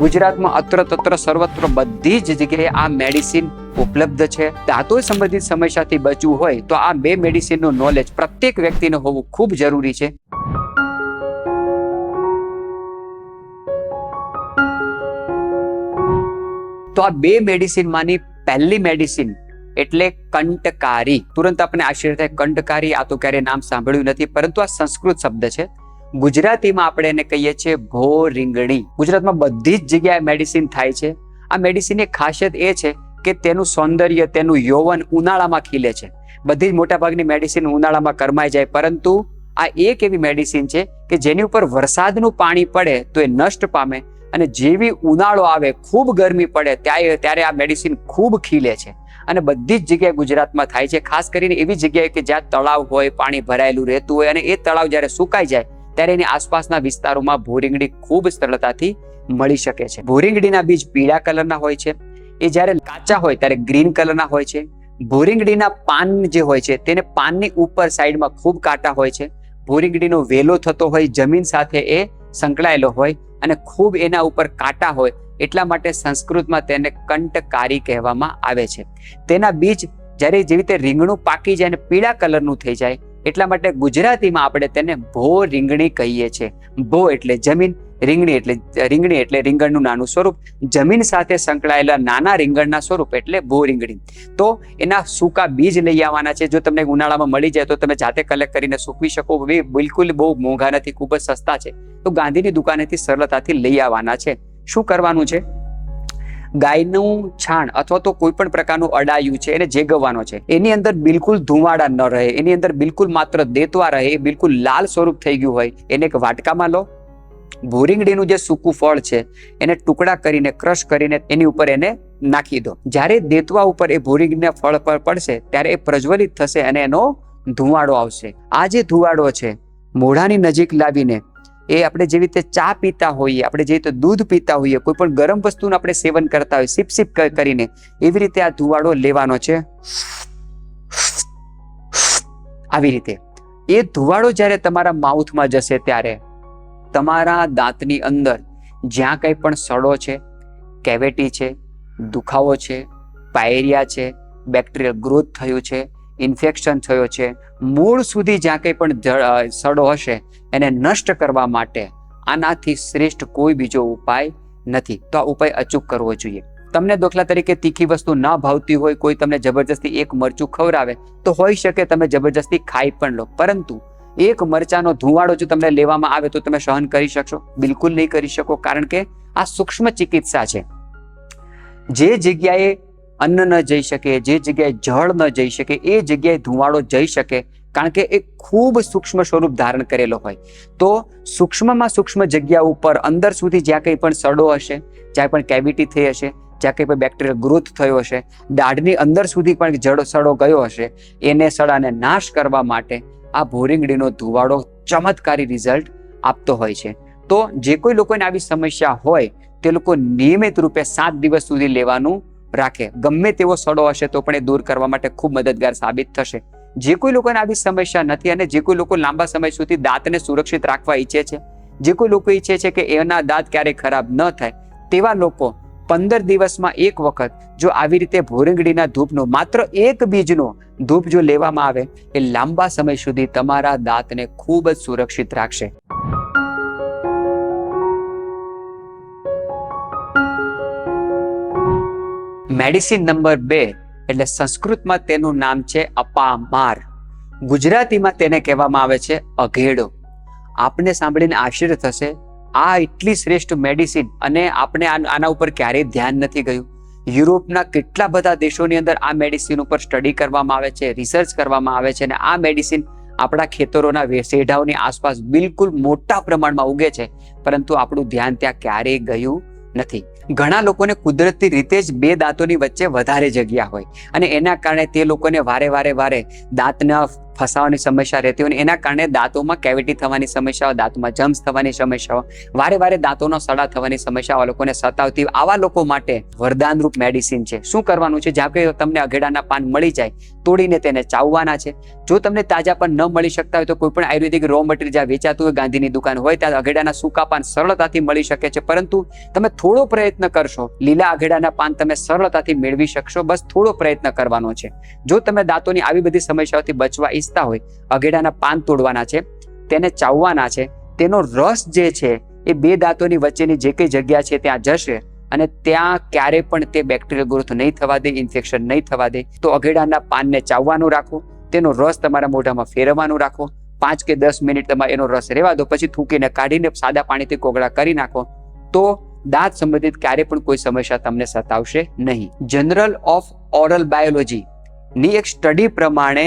ગુજરાતમાં અત્ર તત્ર સર્વત્ર બધી જ જગ્યાએ આ મેડિસિન ઉપલબ્ધ છે. દાંતો સંબંધિત સમસ્યાથી બચવું હોય તો આ બે મેડિસિનનું નોલેજ પ્રત્યેક વ્યક્તિને હોવું ખૂબ જરૂરી છે. તો આ બે મેડિસિનમાંની પહેલી મેડિસિન એટલે કંટકારી તુરંત આપણે આશ્ચર્ય થાય કંટકારી આ તો ક્યારેય નામ સાંભળ્યું નથી, પરંતુ આ સંસ્કૃત શબ્દ છે. ગુજરાતીમાં આપણે એને કહીએ છીએ ભો રીંગણી ગુજરાતમાં બધી જ જગ્યાએ મેડિસિન થાય છે. આ મેડિસિનની ખાસિયત એ છે કે તેનું સૌંદર્ય, તેનું યૌવન ઉનાળામાં ખીલે છે. બધી જ મોટાભાગની મેડિસિન ઉનાળામાં કરમાઈ જાય. પરંતુ આ એક એવી મેડિસિન છે કે જેની ઉપર વરસાદનું પાણી પડે તો એ નષ્ટ પામે અને જેવી ઉનાળો આવે, ખૂબ ગરમી પડે ત્યારે ત્યારે આ મેડિસિન ખૂબ ખીલે છે. અને બધી જ જગ્યાએ ગુજરાતમાં થાય છે. ખાસ કરીને એવી જગ્યાએ કે જ્યાં તળાવ હોય, પાણી ભરાયેલું રહેતું હોય અને એ તળાવ જ્યારે સુકાઈ જાય ત્યારે એની આસપાસના વિસ્તારોમાં ભૂરીંગડી ખૂબ સરળતાથી મળી શકે છે. ભૂરીંગડીના બીજ પીળા કલરના હોય છે. એ જ્યારે કાચા હોય ત્યારે ગ્રીન કલરના હોય છે. ભૂરીંગડીના પાન જે હોય છે તેને પાનની ઉપર સાઈડમાં ખૂબ કાંટા હોય છે. ભૂરીંગડીનો વેલો થતો હોય, જમીન સાથે એ સંકળાયેલો હોય અને ખૂબ એના ઉપર કાંટા હોય એટલા માટે સંસ્કૃતમાં તેને કંટકારી કહેવામાં આવે છે. તેના બીજ જ્યારે જેવી રીતે રીંગણું પાકી જાય અને પીળા કલરનું થઈ જાય એટલા માટે ગુજરાતીમાં આપણે તેને ભો રીંગણી કહીએ છીએ. ભો એટલે જમીન, રીંગણી એટલે રીંગણી એટલે રીંગણનું નાનું સ્વરૂપ. જમીન સાથે સંકળાયેલા નાના રીંગણના સ્વરૂપ એટલે ભો રીંગણી. તો એના સૂકા બીજ લઈ આવવાના છે. જો તમને ઉનાળામાં મળી જાય તો તમે જાતે કલેક્ટ કરીને સૂકવી શકો. બિલકુલ બહુ મોંઘા નથી, ખૂબ જ સસ્તા છે. તો ગાંધીની દુકાનેથી સરળતાથી લઈ આવવાના છે. શું કરવાનું છે? ગાયનું છાણ અથવા તો કોઈ પણ પ્રકારનું અડાયું છે, એને જેગવવાનો છે. એની અંદર બિલકુલ ધુમાડા ન રહે, એની અંદર બિલકુલ માત્ર દેતવા રહે બિલકુલ લાલ સ્વરૂપ થઈ ગયું હોય, એને એક વાટકામાં લો. ભોરિંગડીનું જે સૂકું ફળ છે, એને ટુકડા કરીને, ક્રશ કરીને એની ઉપર એને નાખી દો. જ્યારે દેતવા ઉપર એ ભૂરીંગડીના ફળ પર પડશે, ત્યારે એ પ્રજ્વલિત થશે અને એનો ધુવાડો આવશે. આ જે ધુવાડો છે, મોઢાની નજીક લાવીને એ આપણે જેવી રીતે ચા પીતા હોઈએ, આપણે જેવી રીતે દૂધ પીતા હોઈએ, કોઈ પણ ગરમ વસ્તુનું આપણે સેવન કરતા હોઈએ સિપ સિપ કરીને એવી રીતે આ ધુવાડો લેવાનો છે. આવી રીતે. એ ધુવાડો જ્યારે તમારા માઉથમાં જશે ત્યારે તમારા દાંતની અંદર જ્યાં કંઈ પણ સડો છે, કેવેટી છે, દુખાવો છે, પાયરિયા છે, બેક્ટેરિયલ ગ્રોથ થયું છે ઇન્ફેક્શન થયો છે. મૂળ સુધી જ્યાં કંઈ પણ સડો હશે, એને નષ્ટ કરવા માટે આનાથી શ્રેષ્ઠ કોઈ બીજો ઉપાય નથી. તો આ ઉપાય અચૂક કરવો જોઈએ. તમને દાખલા તરીકે તીખી વસ્તુ ના ભાવતી હોય, કોઈ તમને જબરજસ્તી એક મરચું ખવડાવે, તો હોઈ શકે તમે જબરજસ્તી ખાઈ પણ લો. પરંતુ એક મરચાનો ધુવાડો જો તમને લેવામાં આવે તો તમે સહન કરી શકશો? બિલકુલ નહીં કરી શકો, કારણ કે આ સૂક્ષ્મ ચિકિત્સા છે. જે જગ્યાએ અન્ન ન જઈ શકે, જે જગ્યાએ જળ ન જઈ શકે, એ જગ્યાએ ધુવાડો જઈ શકે, કારણ કે એ ખૂબ સૂક્ષ્મ સ્વરૂપ ધારણ કરેલો હોય. તો સૂક્ષ્મમાં સૂક્ષ્મ જગ્યા ઉપર અંદર સુધી જ્યાં કંઈ પણ સડો હશે, જ્યાં પણ કેવિટી થઈ હશે, જ્યાં કંઈ પણ બેક્ટેરિયલ ગ્રોથ થયો હશે, દાઢની અંદર સુધી પણ જળ સડો ગયો હશે, એને સડાને નાશ કરવા માટે આ ભોરીંગડીનો ધુવાડો ચમત્કારી રિઝલ્ટ આપતો હોય છે. તો જે કોઈ લોકોને આવી સમસ્યા હોય, તે લોકો નિયમિત રૂપે સાત દિવસ સુધી લેવાનું રાખે. ગમે તેવો સડો હશે તો પણ એ દૂર કરવા માટે ખૂબ મદદગાર સાબિત થશે. જે કોઈ લોકોને આવી સમસ્યા નથી અને જે કોઈ લોકો લાંબા સમય સુધી દાંતને સુરક્ષિત રાખવા ઈચ્છે છે, જે કોઈ લોકો ઈચ્છે છે કે એના દાંત ક્યારેય ખરાબ ન થાય, તેવા લોકો પંદર દિવસમાં એક વખત જો આવી રીતે ભોરંગડીના ધૂપનો માત્ર એક બીજનો ધૂપ જો લેવામાં આવે, એ લાંબા સમય સુધી તમારા દાંતને ખૂબ જ સુરક્ષિત રાખશે. મેડિસિન નંબર બે એટલે સંસ્કૃતમાં તેનું નામ છે અપામાર. ગુજરાતીમાં તેને કહેવામાં આવે છે અઘેડો. આપને સાંભળીને આશ્ચર્ય થશે, આ એટલી શ્રેષ્ઠ મેડિસિન અને આપણે આન- ઉપર ક્યારેય ધ્યાન નથી ગયું. યુરોપના કેટલા બધા દેશોની અંદર આ મેડિસિન ઉપર સ્ટડી કરવામાં આવે છે, રિસર્ચ કરવામાં આવે છે અને આ મેડિસિન આપણા ખેતરોના શેઢાઓની આસપાસ બિલકુલ મોટા પ્રમાણમાં ઉગે છે, પરંતુ આપણું ધ્યાન ત્યાં ક્યારેય ગયું નથી. ઘણા લોકોને કુદરતી રીતે જ બે દાંતોની વચ્ચે વધારે જગ્યા હોય. અને એના કારણે તે લોકોને વારે વારે વારે દાંતના ફસાવાની સમસ્યા રહેતી હોય એના કારણે દાંતોમાં કેવિટી થવાની સમસ્યાઓ, દાંતમાં જમ્સ થવાની સમસ્યાઓ, વારે વારે દાંતોનો સડા થવાની સમસ્યા આ લોકોને સતાવતી. આવા લોકો માટે વરદાનરૂપ મેડિસિન છે. શું કરવાનું છે? જ્યાં કે તમને અઘેડાના પાન મળી જાય, તોડીને તેને ચાવવાના છે. જો તમને તાજા પણ ન મળી શકતા હોય તો કોઈ પણ આયુર્વેદિક રો મટીરિયલ જ્યાં વેચાતું હોય, ગાંધીની દુકાન હોય, ત્યાં અઘેડાના સૂકા પાન સરળતાથી મળી શકે છે. પરંતુ તમે થોડો પ્રયત્ન કરશો, લીલા અઘેડાના પાન તમે સરળતાથી મેળવી શકશો. બસ થોડો પ્રયત્ન કરવાનો છે. જો તમે દાંતોની આવી બધી સમસ્યાઓથી બચવા ઈચ્છતા હોય અઘેડાના પાન તોડવાના છે, તેને ચાવવાના છે, તેનો રસ જે છે એ બે દાંતોની વચ્ચેની જે કંઈ જગ્યા છે ત્યાં જશે અને ત્યાં ક્યારે પણ તે બેક્ટેરિયલ ગ્રોથ નહીં થવા દે ઇન્ફેક્શન નહીં થવા દે, તો અઘેડાના પાનને ચાવવાનું રાખો, તેનો રસ તમારા મોઢામાં ફેરવવાનું રાખો, પાંચ કે દસ મિનિટ તમારે એનો રસ રહેવા દો, પછી થૂકીને કાઢીને સાદા પાણીથી કોગળા કરી નાખો, તો દાંત સંબંધિત ક્યારે પણ કોઈ સમસ્યા તમને સતાવશે નહીં. જનરલ ઓફ ઓરલ બાયોલોજી ની એક સ્ટડી પ્રમાણે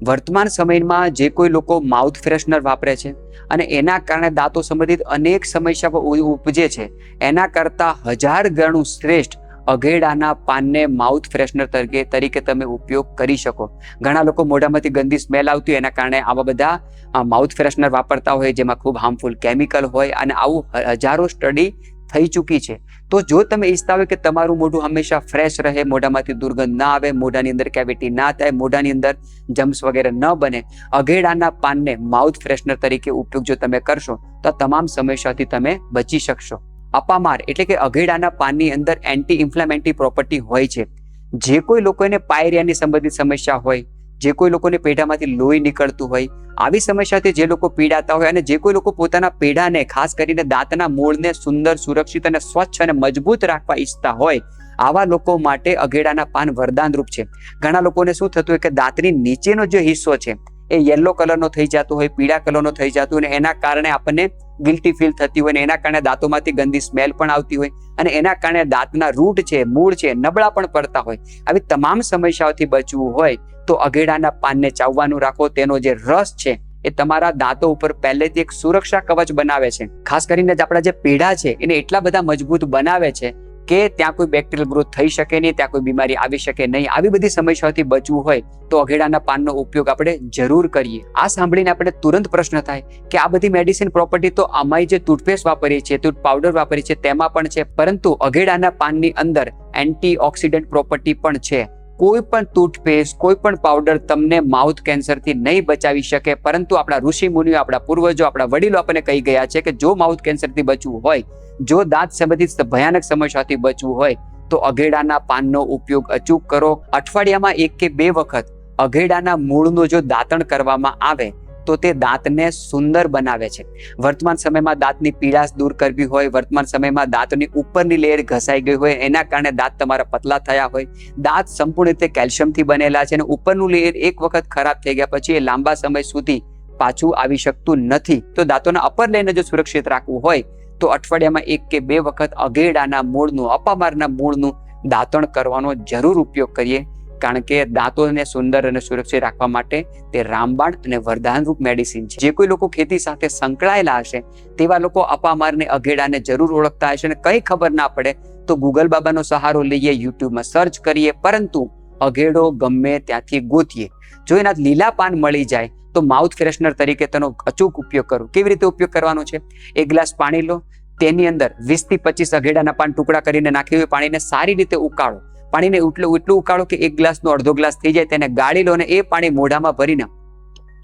વર્તમાન સમયમાં જે કોઈ લોકો માઉથ ફ્રેશનર વાપરે છે અને એના કારણે દાંતો સંબંધિત અનેક સમસ્યાઓ ઉપજે છે, એના કરતાં હજાર ગણું શ્રેષ્ઠ અઘેડાના પાનને માઉથ ફ્રેશનર તરીકે તરીકે તમે ઉપયોગ કરી શકો. ઘણા લોકો મોઢામાંથી ગંદી સ્મેલ આવતી હોય એના કારણે આવા બધા માઉથ ફ્રેશનર વાપરતા હોય જેમાં ખૂબ હાર્મફુલ કેમિકલ હોય અને આવું હજારો સ્ટડી થઈ ચૂકી છે. તો જો તમે ઈચ્છતા હોય કે તમારું મોઢું હંમેશા ફ્રેશ રહે, મોઢામાંથી દુર્ગંધ ના આવે, મોઢાની અંદર કેવિટી ના થાય, મોઢાની અંદર જમ્સ વગેરે ન બને, અઘેડાના પાનને માઉથ ફ્રેશનર તરીકે ઉપયોગ જો તમે કરશો, તો તમામ સમસ્યાથી તમે બચી શકશો. અપામાર એટલે કે અઘેડાના પાનની અંદર એન્ટી ઇન્ફ્લામેટરી પ્રોપર્ટી હોય છે. જે કોઈ લોકોને પાયરિયાની સંબંધિત સમસ્યા હોય, જે કોઈ લોકોને પેઢામાંથી લોહી નીકળતું હોય આવી સમસ્યાથી જે લોકો પીડાતા હોય અને જે કોઈ લોકો પોતાના પેઢાને ખાસ કરીને દાંતના મૂળને સુંદર, સુરક્ષિત અને સ્વચ્છ અને મજબૂત રાખવા ઈચ્છતા હોય, આવા લોકો માટે અઘેડાના પાન વરદાનરૂપ છે. ઘણા લોકોને શું થતું હોય કે દાંતની નીચેનો જે હિસ્સો છે, એ યલો કલરનો થઈ જતો હોય, પીળા કલરનો થઈ જતો હોય અને એના કારણે આપણને ગિલ્ટી ફીલ થતી હોય અને એના કારણે દાંતોમાંથી ગંદી સ્મેલ પણ આવતી હોય અને એના કારણે દાંતના રૂટ છે, મૂળ છે, નબળા પણ પડતા હોય. આવી તમામ સમસ્યાઓથી બચવું હોય તો અઘેડાના પાનને ચાવવાનું રાખો. તેનો જે રસ છે એ તમારા દાંતો ઉપર પહેલેથી એક સુરક્ષા કવચ બનાવે છે. ખાસ કરીને જે આપણા જે પેઢા છે એને એટલા બધા મજબૂત બનાવે છે કે ત્યાં કોઈ બેક્ટેરિયલ ગ્રોથ થઈ શકે નહીં, ત્યાં કોઈ બીમારી આવી શકે નહીં. આવી બધી સમસ્યાઓથી બચવું હોય તો અઘેડાના પાનનો ઉપયોગ આપણે જરૂર કરીએ. આ સાંભળીને આપણે તુરંત પ્રશ્ન થાય કે આ બધી મેડિસિન પ્રોપર્ટી તો આમાં જે ટૂથપેસ્ટ વાપરીએ છીએ ટૂથ પાવડર વાપરીએ છીએ, તેમાં પણ છે. પરંતુ અઘેડાના પાનની અંદર એન્ટીઓક્સિડન્ટ પ્રોપર્ટી પણ છે. કોઈ પણ ટૂથપેસ્ટ કોઈ પણ પાવડર તમને માઉથ કેન્સરથી નહીં બચાવી શકે. પરંતુ આપણા ઋષિ મુનિઓ, આપણા પૂર્વજો, આપણા વડીલો આપણને કહી ગયા છે કે જો માઉથ કેન્સરથી બચવું હોય, જો દાંત સંબંધિત ભયાનક સમસ્યાથી બચવું હોય, તો અઘેડાના પાનનો ઉપયોગ અચૂક કરો. અઠવાડિયામાં એક કે બે વખત અઘેડાના મૂળનું જો દાંતણ કરવામાં આવે તો તે દાંતને સુંદર બનાવે છે. વર્તમાન સમયમાં દાંતની પીડાશ દૂર કરવી હોય, વર્તમાન સમયમાં દાંતની ઉપરની લેયર ઘસાઈ ગઈ હોય, એના કારણે દાંત તમારા પતલા થયા હોય. દાંત સંપૂર્ણ રીતે કેલ્શિયમથી બનેલા છે અને ઉપરનું લેયર એક વખત ખરાબ થઈ ગયા પછી એ લાંબા સમય સુધી પાછું આવી શકતું નથી. તો દાંતોના અપર લેયરને જો સુરક્ષિત રાખવું હોય, તો અઠવાડિયામાં એક કે બે વખત અઘેડાના મૂળનું, અપામારના મૂળનું દાંતણ કરવાનો જરૂર ઉપયોગ કરીએ. કારણ કે દાંતોને સુંદર અને સુરક્ષિત રાખવા માટે તે રામબાણ અને વરદાનરૂપ મેડિસિન છે. જે કોઈ લોકો ખેતી સાથે સંકળાયેલા હશે, તેવા લોકો અપામારને અઘેડાને જરૂર ઓળખતા હશે અને કંઈ ખબર ના પડે તો ગૂગલ બાબાનો સહારો લઈએ યુટ્યુબમાં સર્ચ કરીએ, પરંતુ અઘેડો ગમે ત્યાંથી ગોતીએ. જો એના લીલા પાન મળી જાય, તો માઉથ ફ્રેશનર તરીકે તેનો અચૂક ઉપયોગ કરો. કેવી રીતે ઉપયોગ કરવાનો છે? એક ગ્લાસ પાણી લો, તેની અંદર વીસથી પચીસ અઘેડાના પાન ટુકડા કરીને નાખી હોય, પાણીને સારી રીતે ઉકાળો. પાણીને એટલું એટલું ઉકાળો કે એક ગ્લાસનો અડધો ગ્લાસ થઈ જાય તેને ગાળી લો અને એ પાણી મોઢામાં ભરીને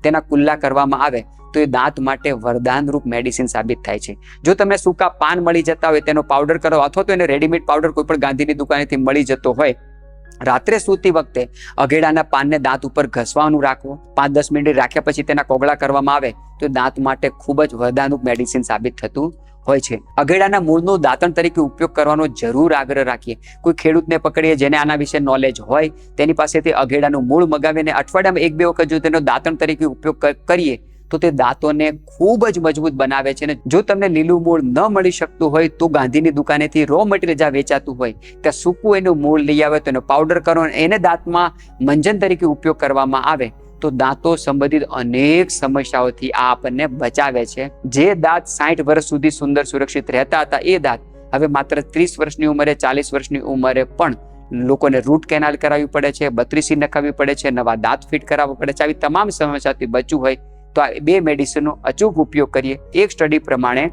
તેના કુલ્લા કરવામાં આવે તો એ દાંત માટે વરદાનરૂપ મેડિસિન સાબિત થાય છે. જો તમને સૂકા પાન મળી જતા હોય તેનો પાવડર કરો અથવા તો એને રેડીમેડ પાવડર કોઈ પણ ગાંધીની દુકાનેથી મળી જતો હોય, રાત્રે સૂતી વખતે અઘેડાના પાનને દાંત ઉપર ઘસવાનું રાખવો પાંચ દસ મિનિટ રાખ્યા પછી તેના કોગળા કરવામાં આવે તો દાંત માટે ખૂબ જ વરદાનરૂપ મેડિસિન સાબિત થતું હોય છે. અઘેડાના મૂળનો દાંતણ તરીકે ઉપયોગ કરવાનો જરૂર આગ્રહ રાખીએ. કોઈ ખેડૂતને પકડીએ જેને આના વિશે નોલેજ હોય, તેની પાસેથી અઘેડાનું મૂળ મગાવીને અઠવાડિયામાં એક બે વખત જો તેનો દાંતણ તરીકે ઉપયોગ કરીએ, તો તે દાંતોને ખૂબ જ મજબૂત બનાવે છે અને જો તમને લીલું મૂળ ન મળી શકતું હોય, તો ગાંધીની દુકાનેથી રો મટીરિયલ જ્યાં વેચાતું હોય, ત્યાં સૂકું એનું મૂળ લઈ આવે, તો એનો પાવડર કરો અને એને દાંતમાં મંજન તરીકે ઉપયોગ કરવામાં આવે. તો દાંતો સંબંધિત અનેક સમસ્યાઓથી આ આપણને બચાવે છે. જે દાંત સાઠ વર્ષ સુધી સુંદર સુરક્ષિત રહેતા હતા, એ દાંત હવે માત્ર ત્રીસ વર્ષની ઉંમરે, ચાલીસ વર્ષની ઉંમરે પણ લોકોને રૂટ કેનાલ કરાવવી પડે છે, બત્રીસી નખાવવી પડે છે, નવા દાંત ફિટ કરાવવા પડે છે. આવી તમામ સમસ્યાથી બચવું હોય તો આ બે મેડિસિનનો અચૂક ઉપયોગ કરીએ. એક સ્ટડી પ્રમાણે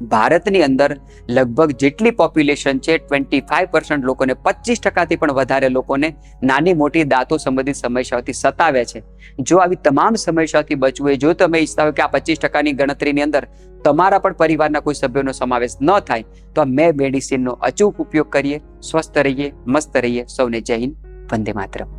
ભારતની અંદર લગભગ જેટલી પોપ્યુલેશન છે ટ્વેન્ટી ફાઈવ પર્સન્ટ લોકોને પચીસ ટકાથી પણ વધારે લોકોને નાની મોટી દાંતો સંબંધિત સમસ્યાઓથી સતાવે છે. જો આવી તમામ સમસ્યાઓથી બચવું જો તમે ઈચ્છતા હોય કે આ પચીસ ટકાની ગણતરીની અંદર તમારા પણ પરિવારના કોઈ સભ્યોનો સમાવેશ ન થાય, તો મે મેડિસિનનો અચૂક ઉપયોગ કરીએ, સ્વસ્થ રહીએ, મસ્ત રહીએ. સૌને જય હિન્દ, વંદે માતરમ.